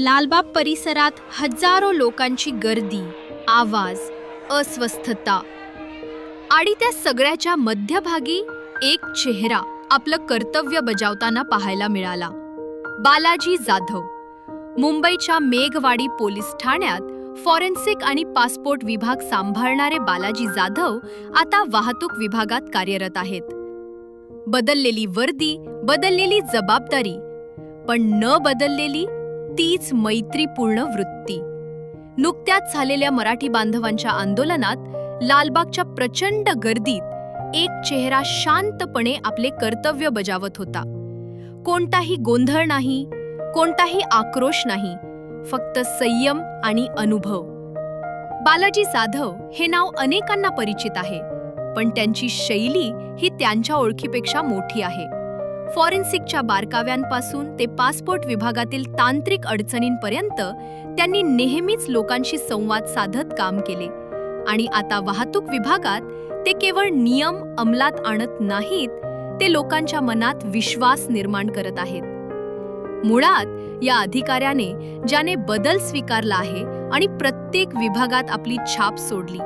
लालबाग परिसरात हजारो लोकांची गर्दी आवाज अस्वस्थता. आणि त्या सगळ्याच्या मध्यभागी एक चेहरा आपलं कर्तव्य बजावताना पाहायला मिळाला. बालाजी जाधव. मुंबईच्या मेघवाडी पोलीस ठाण्यात फॉरेन्सिक आणि पासपोर्ट विभाग सांभाळणारे बालाजी जाधव आता वाहतूक विभागात कार्यरत आहेत. बदललेली वर्दी बदललेली जबाबदारी. पण न बदललेली तीच मैत्रीपूर्ण वृत्ती. नुकत्याच झालेल्या मराठी बांधवांच्या आंदोलनात लालबागच्या प्रचंड गर्दीत एक चेहरा शांतपणे आपले कर्तव्य बजावत होता. कोणताही गोंधळ नाही कोणताही आक्रोश नाही फक्त संयम आणि अनुभव. बालाजी जाधव हे नाव अनेकांना परिचित आहे पण त्यांची शैली ही त्यांच्या ओळखीपेक्षा मोठी आहे. फॉरेन्सिकच्या बारकाव्यांपासून ते पासपोर्ट विभागातील तांत्रिक अडचणींपर्यंत त्यांनी नेहमीच लोकांशी संवाद साधत काम केले. आणि आता वाहतूक विभागात ते केवळ नियम अंमलात आणत नाहीत ते लोकांच्या मनात विश्वास निर्माण करत आहेत. मुळात या अधिकाऱ्याने ज्याने बदल स्वीकारला आहे आणि प्रत्येक विभागात आपली छाप सोडली.